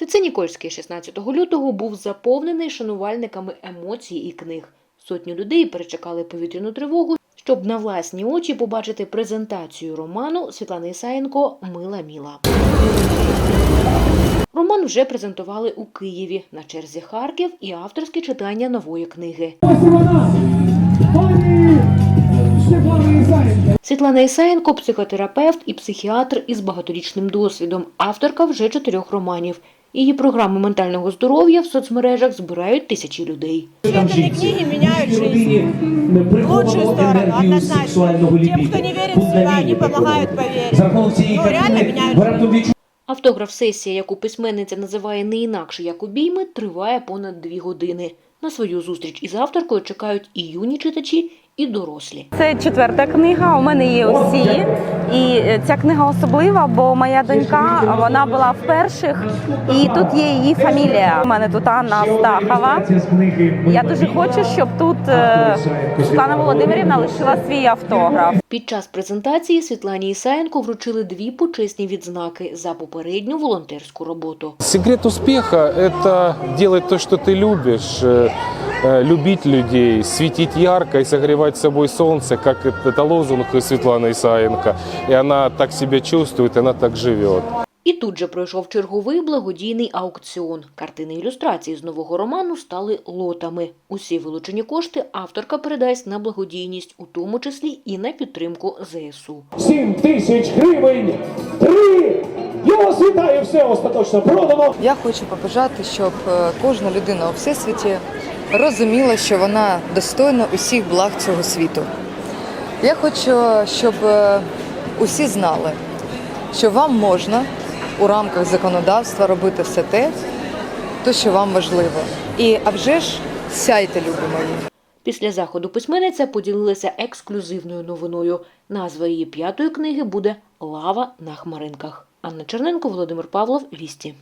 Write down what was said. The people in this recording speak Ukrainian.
ТЦ Нікольський 16 лютого був заповнений шанувальниками емоцій і книг. Сотні людей перечекали повітряну тривогу, щоб на власні очі побачити презентацію роману Світлани Ісаєнко Мила Міла. Роман вже презентували у Києві на черзі Харків і авторське читання нової книги. Ось вона, пані Світлана Ісаєнко. Світлана Ісаєнко – психотерапевт і психіатр із багаторічним досвідом, авторка вже чотирьох романів. Її програми ментального здоров'я в соцмережах збирають тисячі людей. Читательные книги меняют жизнь. В лучшую сторону, однозначно. Тем, кто не верит в себя, они помогают поверить. Ну, реально меняют жизнь. Автограф-сесія, яку письменниця називає не інакше як обійми, триває понад дві години. На свою зустріч із авторкою чекають і юні читачі, і дорослі. Це четверта книга. У мене є усі. І е, ця книга особлива, бо моя донька вона була в перших, і тут є її фамілія. У мене тут Анна Астахова. Я дуже хочу, щоб тут е, Світлана Володимирівна лишила свій автограф. Під час презентації Світлані Ісаєнко вручили дві почесні відзнаки за попередню волонтерську роботу. Секрет успеха – это делать то, что ты любишь, э, э, любить людей, светить ярко и согревать собой солнце, как это, это лозунг Светланы Исаенко. И она так себя чувствует, и она так живет. І тут же пройшов черговий благодійний аукціон. Картини ілюстрації з нового роману стали лотами. Усі вилучені кошти авторка передасть на благодійність, у тому числі і на підтримку ЗСУ. 7 тисяч гривень. Три. Я вас вітаю, все остаточно продано. Я хочу побажати, щоб е, кожна людина у всесвіті розуміла, що вона достойна усіх благ цього світу. Я хочу, щоб е, усі знали, що вам можна у рамках законодавства робити все те, то, що вам важливо. І а вже ж сяйте, любі мої. Після заходу письменниця поділилася ексклюзивною новиною. Назва її п'ятої книги буде Лава на хмаринках. Анна Черненко, Володимир Павлов, Вісті.